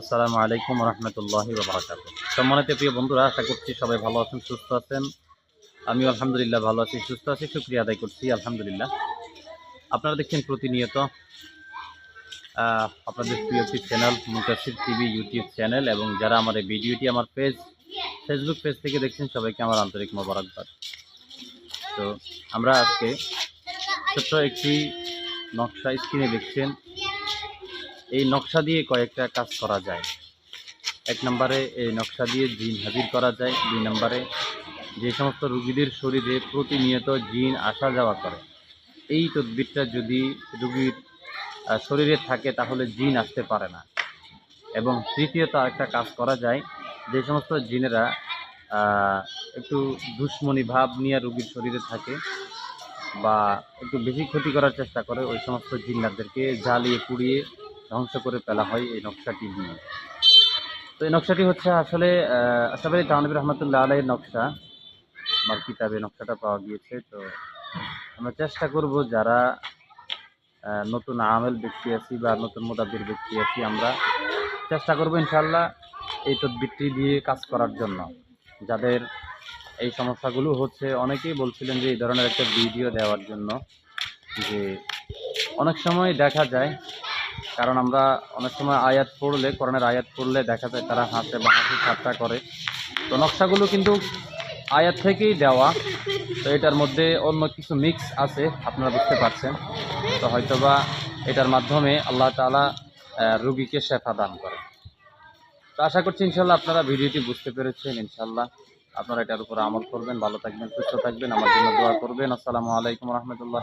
আসসালামু আলাইকুম রহমতুল্লাহ বারাকাত সম্মানিত প্রিয় বন্ধুরা, আশা করছি সবাই ভালো আছেন, সুস্থ আছেন। আমি আলহামদুলিল্লাহ ভালো আছি, সুস্থ আছি, শুক্রিয়া আদায় করছি, আলহামদুলিল্লাহ। আপনারা দেখছেন প্রতিনিয়ত আপনাদের প্রিয় একটি channel Muntasir TV YouTube channel এবং যারা আমার এই ভিডিওটি আমার পেজ ফেসবুক পেজ থেকে দেখছেন, সবাইকে আমার আন্তরিক মোবারকবাদ। তো আমরা আজকে ছোট্ট একটি নকশা স্ক্রিনে দেখছেন। এই নকশা দিয়ে কয়েকটা কাজ করা যায়। এক নম্বরে এই নকশা দিয়ে জিন হাজির করা যায়। দুই নম্বরে যে সমস্ত রুগীদের শরীরে প্রতিনিয়ত জিন আসা যাওয়া করে, এই তদবিরটা যদি রুগীর শরীরে থাকে তাহলে জিন আসতে পারে না। এবং তৃতীয়ত একটা কাজ করা যায়, যে সমস্ত জিনেরা একটু দুশ্মনী ভাব নিয়ে রুগীর শরীরে থাকে বা একটু বেশি ক্ষতি করার চেষ্টা করে, ওই সমস্ত জিন্নাতদেরকে জ্বালিয়ে পুড়িয়ে ধ্বংস করে ফেলা হয় এই নকশাটি দিয়ে তো এই নকশাটি হচ্ছে আসলে আশরাফ আলী তানবির রহমতুল্লাহ আলাইয়ের নকশা। আমার কিতাবে নকশাটা পাওয়া গিয়েছে, তো আমরা চেষ্টা করব যারা নতুন আমেল ব্যক্তি আছি বা নতুন মোদাবির ব্যক্তি আছি, আমরা চেষ্টা করব ইনশাল্লাহ এই তদবিরটি দিয়ে কাজ করার জন্য। যাদের এই সমস্যাগুলো হচ্ছে, অনেকেই বলছিলেন যে এই ধরনের একটা ভিডিও দেওয়ার জন্য যে অনেক সময় দেখা যায় কারণ আমরা অনেক সময় আয়াত পড়লে কোরআনের আয়াত পড়লে দেখা যায় তারা হাসে বা হাসি ঠাট্টা করে। তো নকশাগুলো কিন্তু আয়াত থেকেই দেওয়া। তো এটার মধ্যে অন্য কিছু মিক্স আছে আপনারা বুঝতে পারছেন। তো হয়তোবা এটার মাধ্যমে আল্লাহ আহ, রুগীকে শেফা দান করে। তো আশা করছি ইনশাল্লাহ আপনারা ভিডিওটি বুঝতে পেরেছেন ইনশাল্লাহ আপনারা এটার উপর আমল করবেন ভালো থাকবেন সুস্থ থাকবেন আমার জন্য দোয়া করবেন। আসসালামু আলাইকুম রহমতুল্লাহ